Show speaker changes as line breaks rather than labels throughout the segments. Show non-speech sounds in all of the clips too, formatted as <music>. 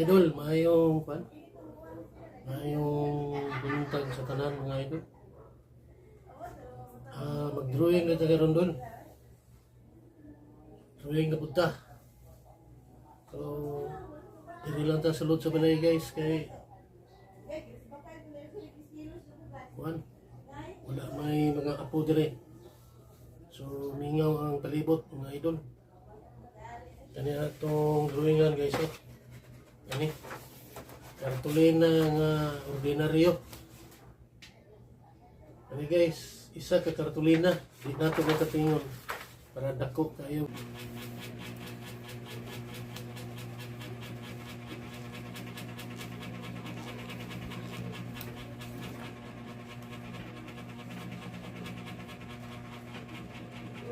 idol, maayong kwan. Maayong buntag sa tanan mga idol. Ah, mag-drawing na taga rondol. Drawing na punta. So, dili lang ta sulod sa balay guys kay kwan. Wala may mga apo dire. So, mingaw ang palibot mga idol. Kani atong drawingan guys oh. Kani. Kartulina nga ordinaryo. Kani guys, isa ka kartulina. Di nato makatingon. Para dako kayo.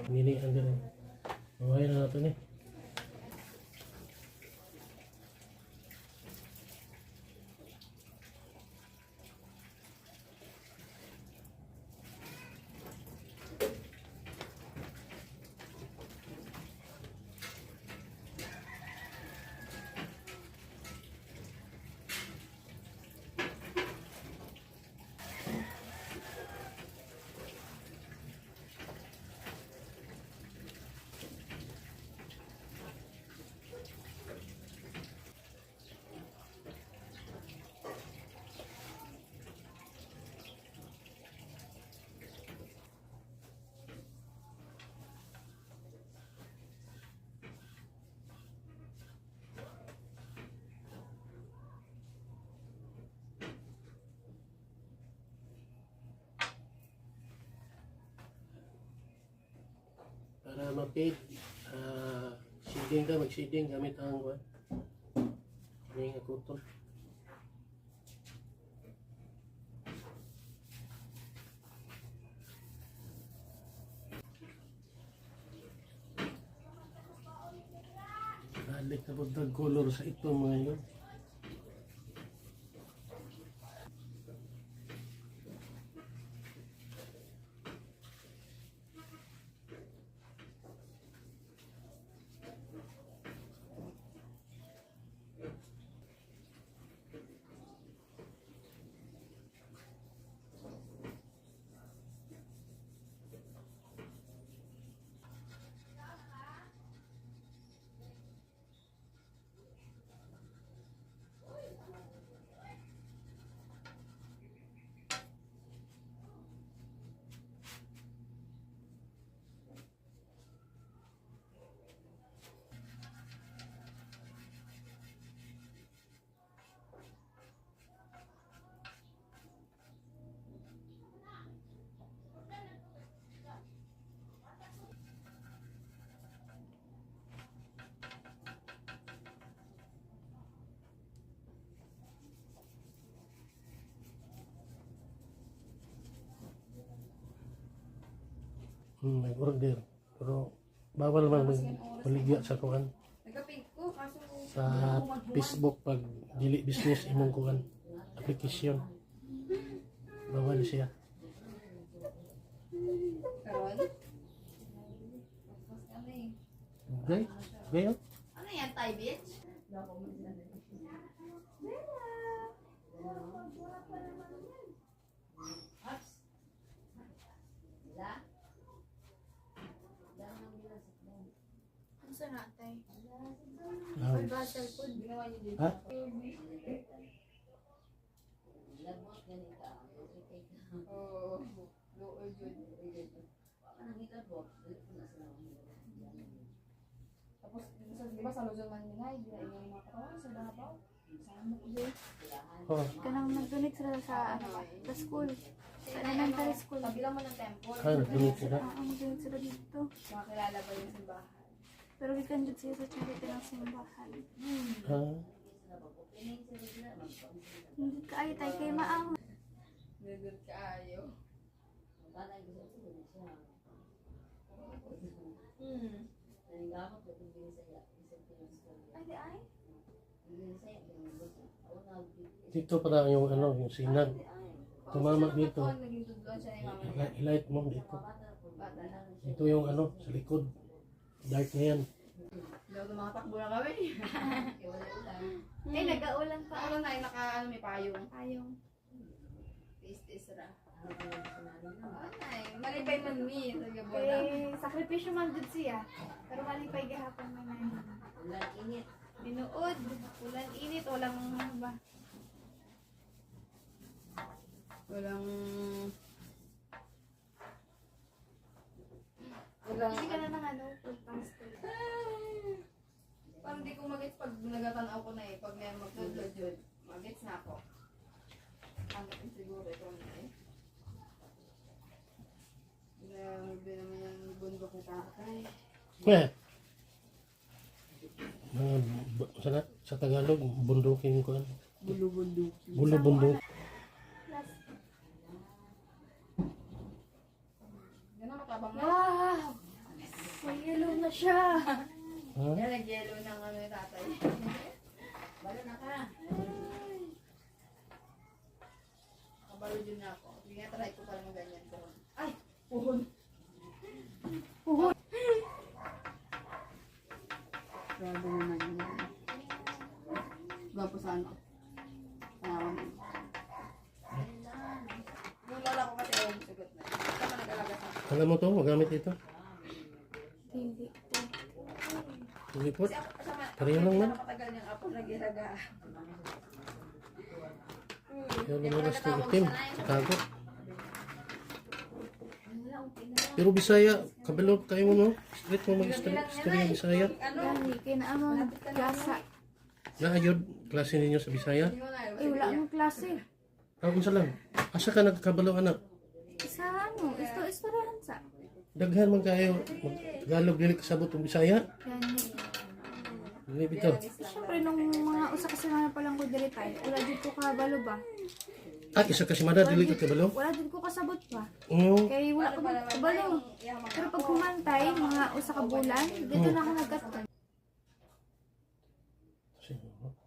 Mili ang ganun. Mawaya na natin eh. para mapid uh, seeding ka mag-seeding gamit ang kwan may nga kuton balik na po color sa ito mga yun hmm, nag-order pero bawal man mag-baligya sa
kaso
sa Facebook pag dili business imong kuan application. Bawal siya. Okay okay.
Ano yan, Thai bitch?
Ano sa natay?
Ah,
Ba, cellphone?
Ginawa niyo din.
ha
Oo. Loo yun. Tapos, sa, di ba sa Luzon man nila, hindi na yung mga katawan sa Davao.
Oh
Kanang nag-donate sila sa, ano ba, sa school. Sa elementary school.
Tabi lang mo ng temple.
ah nagdunit sila
Oo, mag-donate sila dito.
Makakilala ba yung simbahan?
Pero gikan jud siya sa charity ng simbahan.
ah
Hindi ka ay tay kay maang.
Nagod ka ayo. Hmm.
Ay, ay.
dito pala yung ano yung sinag tumama dito ilight mo dito ito yung ano sa likod dark na yan
Daw tumatakbo na kami. <laughs>
Eh, nag-aulan pa.
Ano na, naka, ano, may payong.
Ayong.
Tis-tis ra. Ay, malipay man mi.
Eh, sakripisyo man dun siya. Pero malipay gahapon man na.
Ulan init.
Binuod. Ulan init. Walang ba.
Walang... Walang...
Hindi ka na ng ano, food pastel.
Parang di ko magets pag nagatanaw ko na eh. Pag may magdudlod yun, magets na ako. Hanggang siguro ito na eh. Grabe naman yung bundok ni tatay.
Eh. Bu- sa, sa Tagalog, bundukin ko.
na matabang na.
Wow! May yellow na siya.
Ha?
Yan, nag-yellow ano ni tatay.
Balo na ka.
Kabalo din na ako. Sige nga, try ko pala ng ganyan ko. Ay! Puhon!
Puhon.
Grabe naman yan. Gwapo sa ano? Tanawan mo. Yung lola ko kasi yung sagot na. Tama nag-alaga sa akin.
Alam mo to, magamit ito.
Hindi.
Tulipot. Pareho lang man.
Napakatagal niyang apo nag-ilaga.
Yan lumalas na itim. Tago. Pero Bisaya, kabalo kayo mo no? Street mo mag-street, street Bisaya.
Ano?
Gani, kinaamang klasa.
Naayod, klase ninyo sa Bisaya.
Ay, wala akong klase.
Ah, unsa lang. Asa ka nagkabalo anak?
Sa ano, isto istorahan sa.
Daghan man kayo. Tagalog dili kasabot ang Bisaya.
Gani.
Dili bitaw.
Siyempre, nung mga usa ka semana pa lang ko diri tayo, wala dito ka balo ba?
Ah, isa ka si Mada, dili ka kabalo?
Wala din ko kasabot pa. Oh.
Oo.
Kaya wala ko kabalo. Pero pag humantay, mga usa ka bulan, dito oh. na ako nagkatkan. Sige. Oh.